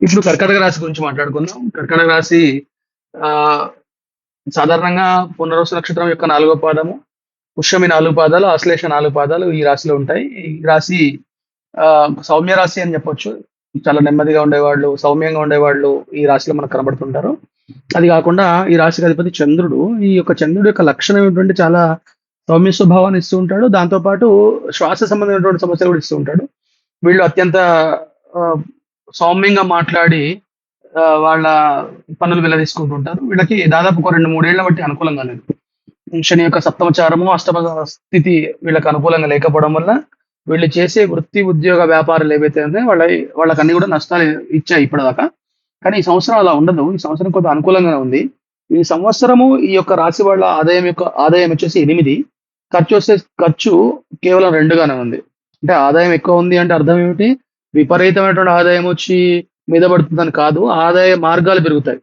ఇప్పుడు కర్కటక రాశి గురించి మాట్లాడుకుందాం. కర్కటక రాశి ఆ సాధారణంగా పునర్వసు నక్షత్రం యొక్క నాలుగో పాదము పుష్యమి నాలుగు పాదాలు ఆశ్లేష నాలుగు పాదాలు ఈ రాశిలో ఉంటాయి. ఈ రాశి ఆ సౌమ్య రాశి అని చెప్పొచ్చు. చాలా నెమ్మదిగా ఉండేవాళ్ళు సౌమ్యంగా ఉండేవాళ్ళు ఈ రాశిలో మనకు కనబడుతుంటారు. అది కాకుండా ఈ రాశికి అధిపతి చంద్రుడు. ఈ యొక్క చంద్రుడు యొక్క లక్షణం ఏంటంటే చాలా సౌమ్య స్వభావాన్ని ఇస్తూ ఉంటాడు. దాంతో పాటు శ్వాస సంబంధమైనటువంటి సమస్యలు కూడా ఇస్తూ ఉంటాడు. వీళ్ళు అత్యంత ఆ, సౌమ్యంగా మాట్లాడి వాళ్ళ పనులు వెళ్ళ తీసుకుంటుంటారు వీళ్ళకి దాదాపు ఒక రెండు మూడేళ్ళ బట్టి అనుకూలంగా లేదు. శని యొక్క సప్తమచారము అష్టమ స్థితి వీళ్ళకి అనుకూలంగా లేకపోవడం వల్ల వీళ్ళు చేసే వృత్తి ఉద్యోగ వ్యాపారాలు ఏవైతే ఉన్నాయో వాళ్ళ వాళ్ళకి అన్ని కూడా నష్టాలు ఇచ్చాయి ఇప్పటిదాకా. కానీ ఈ సంవత్సరం అలా ఉండదు. ఈ సంవత్సరం కొంత అనుకూలంగా ఉంది. ఈ సంవత్సరము ఈ యొక్క రాశి వాళ్ళ ఆదాయం యొక్క ఆదాయం వచ్చేసి ఎనిమిది. ఖర్చు వస్తే ఖర్చు కేవలం రెండుగానే ఉంది. అంటే ఆదాయం ఎక్కువ ఉంది అంటే అర్థం ఏమిటి? విపరీతమైనటువంటి ఆదాయం వచ్చి మీద పడుతుందని కాదు ఆదాయ మార్గాలు పెరుగుతాయి.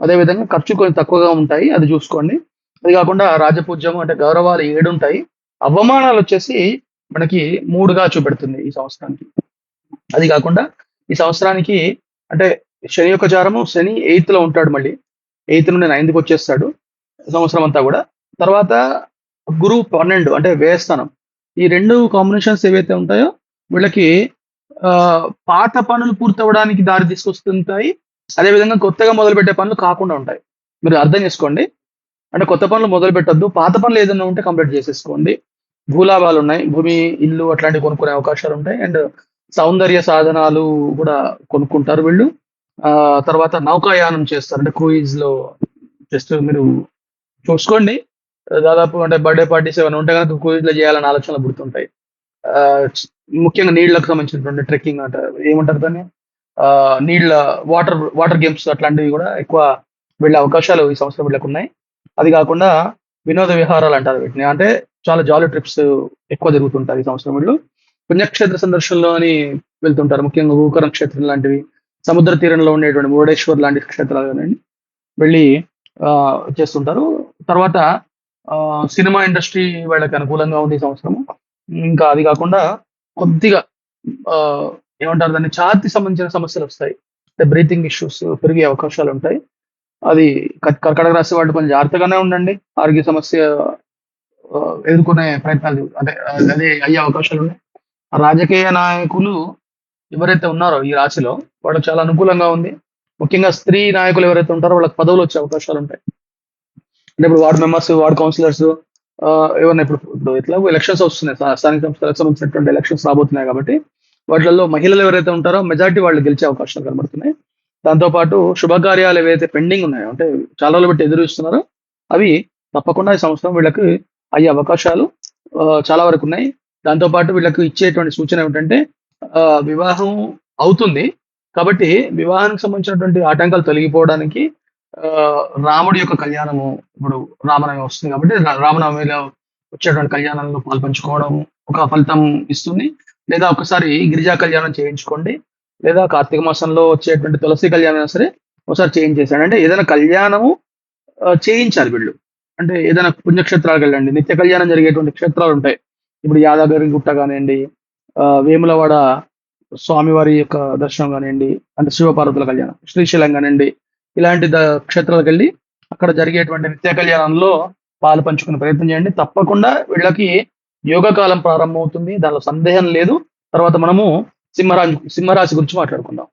అదేవిధంగా ఖర్చు కొంచెం తక్కువగా ఉంటాయి అది చూసుకోండి. అది కాకుండా రాజపూజ్యం అంటే గౌరవాలు ఏడు ఉంటాయి అవమానాలు వచ్చేసి మనకి మూడుగా చూపెడుతుంది ఈ సంవత్సరానికి. అది కాకుండా ఈ సంవత్సరానికి అంటే శని యొక్క చారము శని ఎయిత్లో ఉంటాడు మళ్ళీ. ఎయిత్ నుండి నైన్త్కి వచ్చేస్తాడు సంవత్సరం అంతా కూడా. తర్వాత గురువు పన్నెండు అంటే వ్యయస్థానం. ఈ రెండు కాంబినేషన్స్ ఏవైతే ఉంటాయో వీళ్ళకి పాత పనులు పూర్తవడానికి దారి తీసుకొస్తుంటాయి. అదేవిధంగా కొత్తగా మొదలుపెట్టే పనులు కాకుండా ఉంటాయి. మీరు అర్థం చేసుకోండి. అంటే కొత్త పనులు మొదలు పెట్టద్దు పాత పనులు ఏదైనా ఉంటే కంప్లీట్ చేసేసుకోండి. భూలాభాలు ఉన్నాయి. భూమి ఇల్లు అట్లాంటివి కొనుక్కునే అవకాశాలు ఉంటాయి. అండ్ సౌందర్య సాధనాలు కూడా కొనుక్కుంటారు వీళ్ళు. ఆ తర్వాత నౌకాయానం చేస్తారు. అంటే క్రూయిజ్లో జస్ట్ మీరు చూసుకోండి. దాదాపు అంటే బర్త్డే పార్టీస్ ఏమైనా ఉంటే కనుక క్రూయిజ్లో చేయాలని ఆలోచనలు పుడుతుంటాయి. ముఖ్యంగా నీళ్ళకు సంబంధించినటువంటి ట్రెక్కింగ్ అంట ఏమంటారు దాన్ని? నీళ్ళ నీళ్ళ వాటర్ వాటర్ గేమ్స్ అట్లాంటివి కూడా ఎక్కువ వెళ్ళే అవకాశాలు ఈ సంవత్సరం వీళ్ళకు ఉన్నాయి. అది కాకుండా వినోద విహారాలు అంటారు వీటిని. అంటే చాలా జాలీ ట్రిప్స్ ఎక్కువ జరుగుతుంటాయి ఈ సంవత్సరం వీళ్ళు. పుణ్యక్షేత్ర సందర్శనలో అని వెళ్తుంటారు. ముఖ్యంగా గోకరణ క్షేత్రం లాంటివి సముద్ర తీరంలో ఉండేటువంటి మురుడేశ్వర్ లాంటి క్షేత్రాలు కానీ వెళ్ళి చేస్తుంటారు. తర్వాత ఆ, సినిమా ఇండస్ట్రీ వాళ్ళకి అనుకూలంగా ఉంది ఈ సంవత్సరం. ఇంకా అది కాకుండా కొద్దిగా ఆ, ఏమంటారు దాన్ని ఛాతి సంబంధించిన సమస్యలు వస్తాయి. అంటే బ్రీతింగ్ ఇష్యూస్ పెరిగే అవకాశాలు ఉంటాయి. అది కర్కటక రాశి వాళ్ళు కొంచెం జాగ్రత్తగానే ఉండండి. ఆరోగ్య సమస్య ఎదుర్కొనే ప్రయత్నాలు అదే అదే అయ్యే అవకాశాలు ఉన్నాయి. ఆ రాజకీయ నాయకులు ఎవరైతే ఉన్నారో ఈ రాశిలో వాళ్ళకి చాలా అనుకూలంగా ఉంది. ముఖ్యంగా స్త్రీ నాయకులు ఎవరైతే ఉంటారో వాళ్ళకి పదవులు వచ్చే అవకాశాలు ఉంటాయి. అంటే ఇప్పుడు వార్డ్ మెంబర్స్ వార్డ్ కౌన్సిలర్స్ ఏమన్నా ఇప్పుడు ఇప్పుడు ఇట్లా ఎలక్షన్స్ వస్తున్నాయి. స్థానిక సంస్థలకు సంబంధించినటువంటి ఎలక్షన్స్ రాబోతున్నాయి కాబట్టి వాటిల్లో మహిళలు ఎవరైతే ఉంటారో మెజార్టీ వాళ్ళు గెలిచే అవకాశాలు కనబడుతున్నాయి. దాంతోపాటు శుభకార్యాలు ఏవైతే పెండింగ్ ఉన్నాయో అంటే చాలా రోజులు బట్టి ఎదురు ఇస్తున్నారో అవి తప్పకుండా ఈ సంవత్సరం వీళ్ళకి అయ్యే అవకాశాలు చాలా వరకు ఉన్నాయి. దాంతోపాటు వీళ్ళకి ఇచ్చేటువంటి సూచన ఏమిటంటే వివాహం అవుతుంది. కాబట్టి వివాహానికి సంబంధించినటువంటి ఆటంకాలు తొలగిపోవడానికి రాముడి యొక్క కళ్యాణము ఇప్పుడు రామనవమి వస్తుంది కాబట్టి రామనవమిలో వచ్చేటువంటి కళ్యాణంలో పాల్పంచుకోవడం ఒక ఫలితం ఇస్తుంది. లేదా ఒకసారి గిరిజా కళ్యాణం చేయించుకోండి. లేదా కార్తీక మాసంలో వచ్చేటువంటి తులసి కళ్యాణం సరే ఒకసారి చేయించేసాడు అంటే ఏదైనా కళ్యాణము చేయించాలి వీళ్ళు. అంటే ఏదైనా పుణ్యక్షేత్రాలకు వెళ్ళండి. నిత్య కళ్యాణం జరిగేటువంటి క్షేత్రాలు ఉంటాయి. ఇప్పుడు యాదాగిరి గుట్ట కానివ్వండి వేములవాడ స్వామివారి యొక్క దర్శనం కానివ్వండి అంటే శివపార్వతుల కళ్యాణం శ్రీశైలం కానివ్వండి ఇలాంటి క్షేత్రాలకు వెళ్ళి అక్కడ జరిగేటువంటి నిత్య కళ్యాణంలో పాలు పంచుకునే ప్రయత్నం చేయండి. తప్పకుండా వీళ్ళకి యోగ కాలం ప్రారంభమవుతుంది. దానిలో సందేహం లేదు. తర్వాత మనము సింహరాశి సింహరాశి గురించి మాట్లాడుకుందాం.